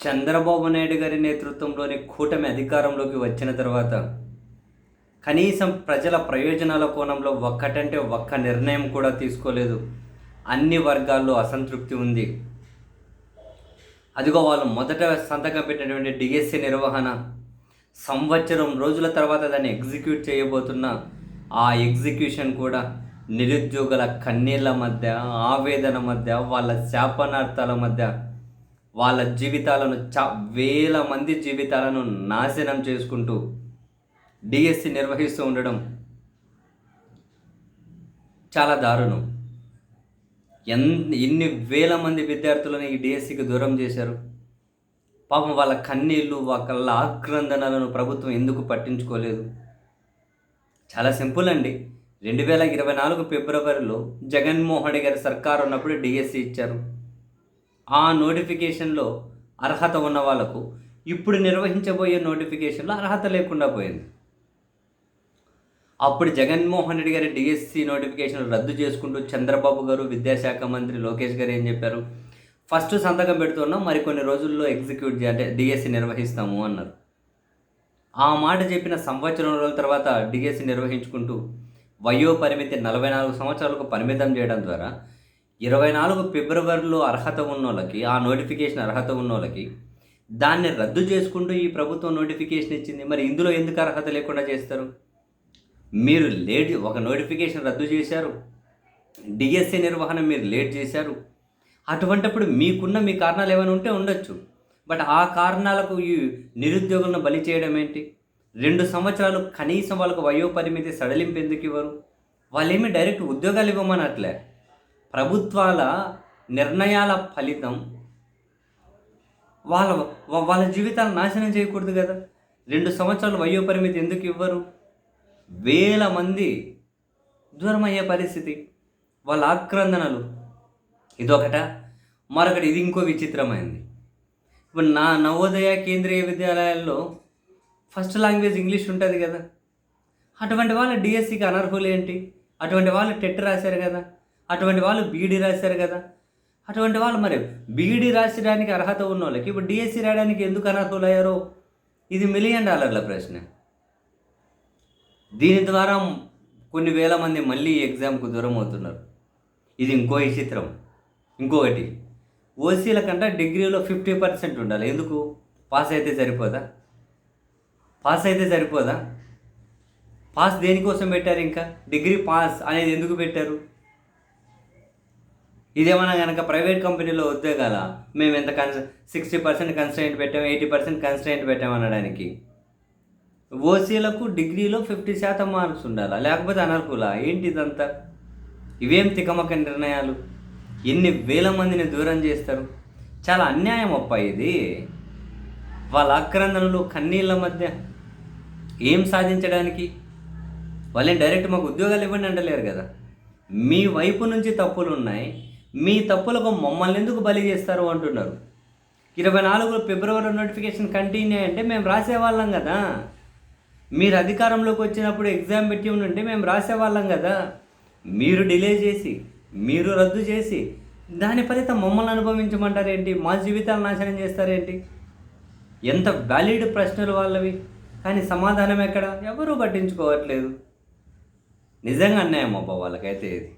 చంద్రబాబు నాయుడు గారి నేతృత్వంలోని కూటమి అధికారంలోకి వచ్చిన తర్వాత కనీసం ప్రజల ప్రయోజనాల కోణంలో ఒక్కటంటే ఒక్క నిర్ణయం కూడా తీసుకోలేదు. అన్ని వర్గాల్లో అసంతృప్తి ఉంది. అదిగో వాళ్ళు మొదట సంతకం పెట్టినటువంటి డిఎస్సి నిర్వహణ సంవత్సరం రోజుల తర్వాత దాన్ని ఎగ్జిక్యూట్ చేయబోతున్న ఆ ఎగ్జిక్యూషన్ కూడా నిరుద్యోగుల కన్నీళ్ళ మధ్య ఆవేదన మధ్య వాళ్ళ శాపనార్థాల మధ్య వాళ్ళ జీవితాలను చా వేల మంది జీవితాలను నాశనం చేసుకుంటూ డిఎస్సి నిర్వహిస్తూ ఉండడం చాలా దారుణం. ఎన్ ఎన్ని వేల మంది విద్యార్థులను ఈ డిఎస్సికి దూరం చేశారు. పాపం వాళ్ళ కన్నీళ్ళు వాళ్ళ ఆక్రందనలను ప్రభుత్వం ఎందుకు పట్టించుకోలేదు? చాలా సింపుల్ అండి. రెండు వేల ఇరవై నాలుగు ఫిబ్రవరిలో జగన్మోహన్ గారి సర్కారు ఉన్నప్పుడు డిఎస్సి ఇచ్చారు. ఆ నోటిఫికేషన్లో అర్హత ఉన్న వాళ్ళకు ఇప్పుడు నిర్వహించబోయే నోటిఫికేషన్లో అర్హత లేకుండా పోయింది. అప్పుడు జగన్మోహన్ రెడ్డి గారి డిఎస్సి నోటిఫికేషన్ రద్దు చేసుకుంటూ చంద్రబాబు గారు విద్యాశాఖ మంత్రి లోకేష్ గారు ఏం చెప్పారు? ఫస్ట్ సంతకం పెడుతున్నాం మరికొన్ని రోజుల్లో ఎగ్జిక్యూట్ అంటే డిఎస్సి నిర్వహిస్తాము అన్నారు. ఆ మాట చెప్పిన సంవత్సరం రోజుల తర్వాత డిఎస్సి నిర్వహించుకుంటూ వయో పరిమితి నలభై నాలుగు సంవత్సరాలకు పరిమితం చేయడం ద్వారా ఇరవై నాలుగు ఫిబ్రవరిలో అర్హత ఉన్నోళ్ళకి ఆ నోటిఫికేషన్ అర్హత ఉన్న వాళ్ళకి దాన్ని రద్దు చేసుకుంటూ ఈ ప్రభుత్వం నోటిఫికేషన్ ఇచ్చింది. మరి ఇందులో ఎందుకు అర్హత లేకుండా చేస్తారు? మీరు లేట్ ఒక నోటిఫికేషన్ రద్దు చేశారు. డిఎస్సి నిర్వహణ మీరు లేట్ చేశారు. అటువంటప్పుడు మీకున్న మీ కారణాలు ఏమైనా ఉంటే ఉండొచ్చు. బట్ ఆ కారణాలకు ఈ నిరుద్యోగులను బలి చేయడం ఏంటి? రెండు సంవత్సరాలు కనీసం వాళ్ళకు వయో పరిమితి సడలింపు ఎందుకు ఇవ్వరు? వాళ్ళేమి డైరెక్ట్ ఉద్యోగాలు ఇవ్వమనట్లే. ప్రభుత్వాల నిర్ణయాల ఫలితం వాళ్ళ వాళ్ళ జీవితాలు నాశనం చేయకూడదు కదా. రెండు సంవత్సరాలు వయో పరిమితి ఎందుకు ఇవ్వరు? వేల మంది దూరం అయ్యే పరిస్థితి. వాళ్ళ ఆక్రందనలు. ఇదొకట. మరొకటి ఇది ఇంకో విచిత్రమైంది. ఇప్పుడు నా నవోదయ కేంద్రీయ విద్యాలయాల్లో ఫస్ట్ లాంగ్వేజ్ ఇంగ్లీష్ ఉంటుంది కదా. అటువంటి వాళ్ళ డిఎస్సికి అనర్హులు ఏంటి? అటువంటి వాళ్ళు టెట్ రాశారు కదా. అటువంటి వాళ్ళు బీఈడీ రాశారు కదా. అటువంటి వాళ్ళు మరి బీఈడీ రాసడానికి అర్హత ఉన్న వాళ్ళకి ఇప్పుడు డిఎస్సి రాయడానికి ఎందుకు అర్హతలయ్యారో ఇది మిలియన్ డాలర్ల ప్రశ్న. దీని ద్వారా కొన్ని వేల మంది మళ్ళీ ఎగ్జామ్కు దూరం అవుతున్నారు. ఇది ఇంకో విచిత్రం ఇంకొకటి ఓసీల కంటే డిగ్రీలో ఫిఫ్టీ పర్సెంట్ ఉండాలి. ఎందుకు? పాస్ అయితే సరిపోదా? పాస్ అయితే సరిపోదా? పాస్ దేనికోసం పెట్టారు ఇంకా? డిగ్రీ పాస్ అనేది ఎందుకు పెట్టారు? ఇదేమన్నా కనుక ప్రైవేట్ కంపెనీలో ఉద్యోగాల మేము ఎంత కన్స్ సిక్స్టీ పర్సెంట్ కన్స్టెంట్ పెట్టాము ఎయిటీ పర్సెంట్ కన్స్టెంట్ పెట్టాము అనడానికి. ఓసీలకు డిగ్రీలో ఫిఫ్టీ శాతం మార్క్స్ ఉండాలా? లేకపోతే అనర్హుల? ఏంటి ఇదంతా? ఇవేం తికమక నిర్ణయాలు? ఎన్ని వేల మందిని దూరం చేస్తారు? చాలా అన్యాయం అప్ప ఇది. వాళ్ళ ఆక్రందనలు కన్నీళ్ళ మధ్య ఏం సాధించడానికి? వాళ్ళని డైరెక్ట్ మాకు ఉద్యోగాలు ఇవ్వండి అంటలేరు కదా. మీ వైపు నుంచి తప్పులు ఉన్నాయి మీ తప్పులకు మమ్మల్ని ఎందుకు బలి చేస్తారు అంటున్నారు. ఇరవై నాలుగు ఫిబ్రవరి నోటిఫికేషన్ కంటిన్యూ అంటే మేము రాసేవాళ్ళం కదా. మీరు అధికారంలోకి వచ్చినప్పుడు ఎగ్జామ్ పెట్టి ఉంటే మేము రాసేవాళ్ళం కదా. మీరు డిలే చేసి మీరు రద్దు చేసి దాని ఫలితం మమ్మల్ని అనుభవించమంటారేంటి? మా జీవితాలు నాశనం చేస్తారేంటి? ఎంత వ్యాలిడ్ ప్రశ్నలు వాళ్ళవి. కానీ సమాధానం ఎక్కడ? ఎవరూ పట్టించుకోవట్లేదు. నిజంగా అన్యాయం అబ్బా వాళ్ళకైతే ఇది.